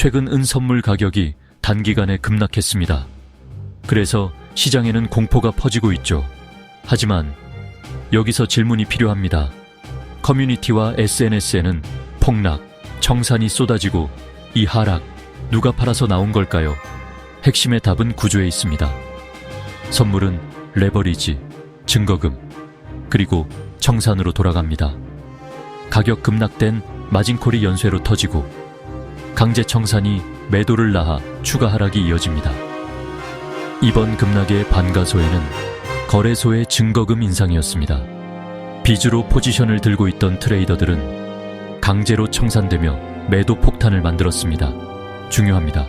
최근 은 선물 가격이 단기간에 급락했습니다. 그래서 시장에는 공포가 퍼지고 있죠. 하지만 여기서 질문이 필요합니다. 커뮤니티와 SNS에는 폭락, 청산이 쏟아지고 이 하락 누가 팔아서 나온 걸까요? 핵심의 답은 구조에 있습니다. 선물은 레버리지, 증거금, 그리고 청산으로 돌아갑니다. 가격 급락된 마진콜이 연쇄로 터지고 강제 청산이 매도를 낳아 추가 하락이 이어집니다. 이번 급락의 반가소에는 거래소의 증거금 인상이었습니다. 비주로 포지션을 들고 있던 트레이더들은 강제로 청산되며 매도 폭탄을 만들었습니다. 중요합니다.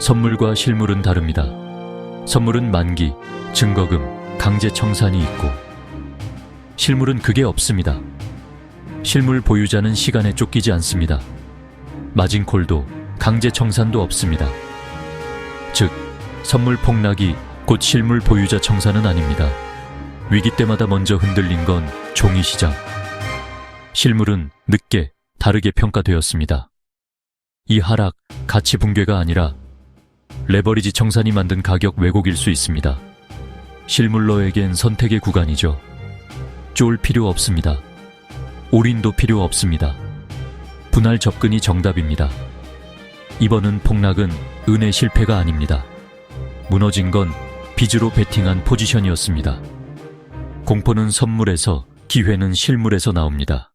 선물과 실물은 다릅니다. 선물은 만기, 증거금, 강제 청산이 있고 실물은 그게 없습니다. 실물 보유자는 시간에 쫓기지 않습니다. 마진콜도 강제 청산도 없습니다. 즉, 선물 폭락이 곧 실물 보유자 청산은 아닙니다. 위기 때마다 먼저 흔들린 건 종이 시장. 실물은 늦게 다르게 평가되었습니다. 이 하락 가치 붕괴가 아니라 레버리지 청산이 만든 가격 왜곡일 수 있습니다. 실물러에겐 선택의 구간이죠. 쫄 필요 없습니다. 올인도 필요 없습니다. 분할 접근이 정답입니다. 이번은 폭락은 은의 실패가 아닙니다. 무너진 건 빚으로 베팅한 포지션이었습니다. 공포는 선물에서, 기회는 실물에서 나옵니다.